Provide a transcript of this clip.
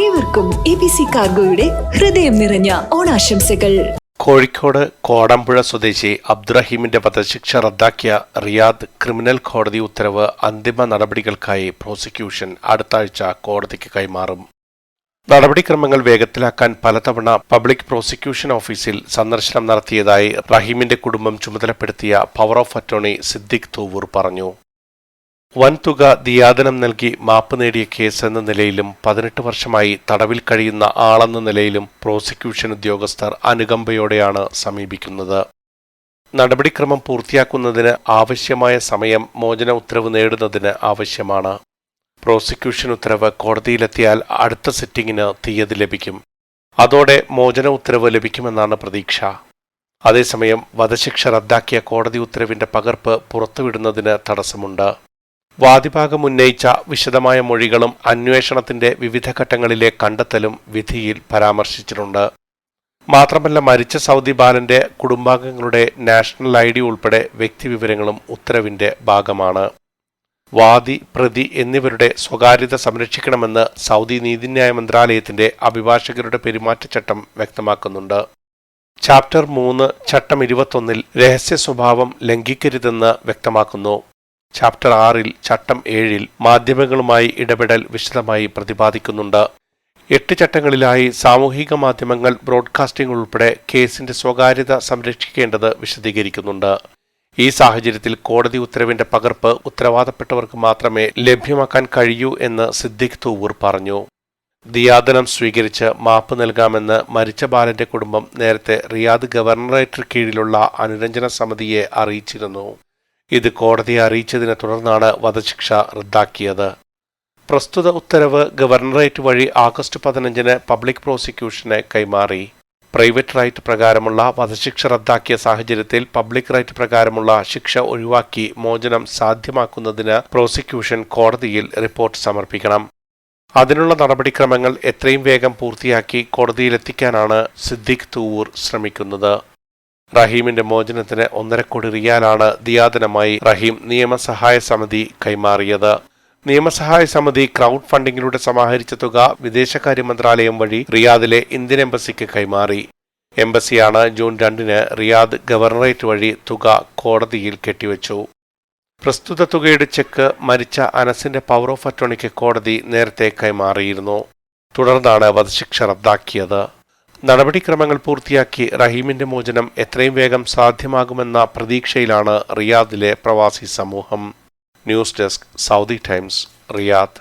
ഏവർക്കും A B C കാർഗോയുടെ ഹൃദയം നിറഞ്ഞ ഓണാശംസകൾ. കോഴിക്കോട് കോടമ്പുഴ സ്വദേശി അബ്ദുറഹീമിന്റെ വധശിക്ഷ റദ്ദാക്കിയ റിയാദ് ക്രിമിനൽ കോടതി ഉത്തരവ് അന്തിമ നടപടികൾക്കായി പ്രോസിക്യൂഷൻ അടുത്ത ആഴ്ച കോടതിക്ക് കൈമാറും. നടപടിക്രമങ്ങൾ വേഗത്തിലാക്കാൻ പലതവണ പബ്ലിക് പ്രോസിക്യൂഷൻ ഓഫീസിൽ സന്ദർശനം നടത്തിയതായി റഹീമിന്റെ കുടുംബം ചുമതലപ്പെടുത്തിയ power of attorney Siddique Thuvoor പറഞ്ഞു. വൻതുക ദിയാദനം നൽകി മാപ്പ് നേടിയ കേസ് എന്ന നിലയിലും പതിനെട്ട് വർഷമായി തടവിൽ കഴിയുന്ന ആളെന്ന നിലയിലും പ്രോസിക്യൂഷൻ ഉദ്യോഗസ്ഥർ അനുകമ്പയോടെയാണ് സമീപിക്കുന്നത്. നടപടിക്രമം പൂർത്തിയാക്കുന്നതിന് ആവശ്യമായ സമയം മോചന ഉത്തരവ് നേടുന്നതിന് ആവശ്യമാണ്. പ്രോസിക്യൂഷൻ ഉത്തരവ് കോടതിയിലെത്തിയാൽ അടുത്ത സിറ്റിംഗിന് തീയതി ലഭിക്കും. അതോടെ മോചന ഉത്തരവ് ലഭിക്കുമെന്നാണ് പ്രതീക്ഷ. അതേസമയം വധശിക്ഷ റദ്ദാക്കിയ കോടതി ഉത്തരവിന്റെ പകർപ്പ് പുറത്തുവിടുന്നതിന് തടസ്സമുണ്ട്. വാദിഭാഗം ഉന്നയിച്ച വിശദമായ മൊഴികളും അന്വേഷണത്തിന്റെ വിവിധ ഘട്ടങ്ങളിലെ കണ്ടെത്തലും വിധിയിൽ പരാമർശിച്ചിട്ടുണ്ട്. മാത്രമല്ല മരിച്ച സൗദി ബാലന്റെ കുടുംബാംഗങ്ങളുടെ നാഷണൽ ഐ ഡി ഉൾപ്പെടെ വ്യക്തിവിവരങ്ങളും ഉത്തരവിന്റെ ഭാഗമാണ്. വാദി പ്രതി എന്നിവരുടെ സ്വകാര്യത സംരക്ഷിക്കണമെന്ന് സൗദി നീതിന്യായ മന്ത്രാലയത്തിന്റെ അഭിഭാഷകരുടെ പെരുമാറ്റച്ചട്ടം വ്യക്തമാക്കുന്നുണ്ട്. ചാപ്റ്റർ മൂന്ന് ചട്ടം ഇരുപത്തൊന്നിൽ രഹസ്യ സ്വഭാവം ലംഘിക്കരുതെന്ന് വ്യക്തമാക്കുന്നു. ചാപ്റ്റർ ആറിൽ ചട്ടം ഏഴിൽ മാധ്യമങ്ങളുമായി ഇടപെടൽ വിശദമായി പ്രതിപാദിക്കുന്നുണ്ട്. എട്ട് ചട്ടങ്ങളിലായി സാമൂഹിക മാധ്യമങ്ങൾ ബ്രോഡ്കാസ്റ്റിംഗ് ഉൾപ്പെടെ കേസിന്റെ സ്വകാര്യത സംരക്ഷിക്കേണ്ടത് വിശദീകരിക്കുന്നുണ്ട്. ഈ സാഹചര്യത്തിൽ കോടതി ഉത്തരവിന്റെ പകർപ്പ് ഉത്തരവാദപ്പെട്ടവർക്ക് മാത്രമേ ലഭ്യമാക്കാൻ കഴിയൂ എന്ന് സിദ്ദിഖ് തൂവൂർ പറഞ്ഞു. ദിയാദനം സ്വീകരിച്ച് മാപ്പ് നൽകാമെന്ന് മരിച്ച ബാലന്റെ കുടുംബം നേരത്തെ റിയാദ് ഗവർണറേറ്റിന് കീഴിലുള്ള അനുരഞ്ജന സമിതിയെ അറിയിച്ചിരുന്നു. ഇത് കോടതിയെ അറിയിച്ചതിനെ തുടർന്നാണ് വധശിക്ഷ റദ്ദാക്കിയത്. പ്രസ്തുത ഉത്തരവ് ഗവർണറേറ്റ് വഴി ആഗസ്റ്റ് പതിനഞ്ചിന് പബ്ലിക് പ്രോസിക്യൂഷന് കൈമാറി. പ്രൈവറ്റ് റൈറ്റ് പ്രകാരമുള്ള വധശിക്ഷ റദ്ദാക്കിയ സാഹചര്യത്തിൽ പബ്ലിക് റൈറ്റ് പ്രകാരമുള്ള ശിക്ഷ ഒഴിവാക്കി മോചനം സാധ്യമാക്കുന്നതിന് പ്രോസിക്യൂഷൻ കോടതിയിൽ റിപ്പോർട്ട് സമർപ്പിക്കണം. അതിനുള്ള നടപടിക്രമങ്ങൾ എത്രയും വേഗം പൂർത്തിയാക്കി കോടതിയിലെത്തിക്കാനാണ് സിദ്ദിഖ് തൂവൂർ ശ്രമിക്കുന്നത്. റഹീമിന്റെ മോചനത്തിന് കോടി റിയാലാണ് ദിയാദനമായി റഹീം നിയമസഹായ സമിതി കൈമാറിയത്. നിയമസഹായ സമിതി ക്രൗഡ് ഫണ്ടിങ്ങിലൂടെ സമാഹരിച്ച തുക വിദേശകാര്യ മന്ത്രാലയം വഴി റിയാദിലെ ഇന്ത്യൻ എംബസിക്ക് കൈമാറി. എംബസിയാണ് ജൂൺ രണ്ടിന് റിയാദ് ഗവർണറേറ്റ് വഴി തുക കോടതിയിൽ കെട്ടിവച്ചു. പ്രസ്തുത തുകയുടെ ചെക്ക് മരിച്ച അനസിന്റെ പവർ ഓഫ് അറ്റോണിക്ക് കോടതി നേരത്തെ കൈമാറിയിരുന്നു. തുടർന്നാണ് വധശിക്ഷ റദ്ദാക്കിയത്. നടപടിക്രമങ്ങൾ പൂർത്തിയാക്കി റഹീമിന്റെ മോചനം എത്രയും വേഗം സാധ്യമാകുമെന്ന പ്രതീക്ഷയിലാണ് റിയാദിലെ പ്രവാസി സമൂഹം. News desk Saudi Times Riyadh.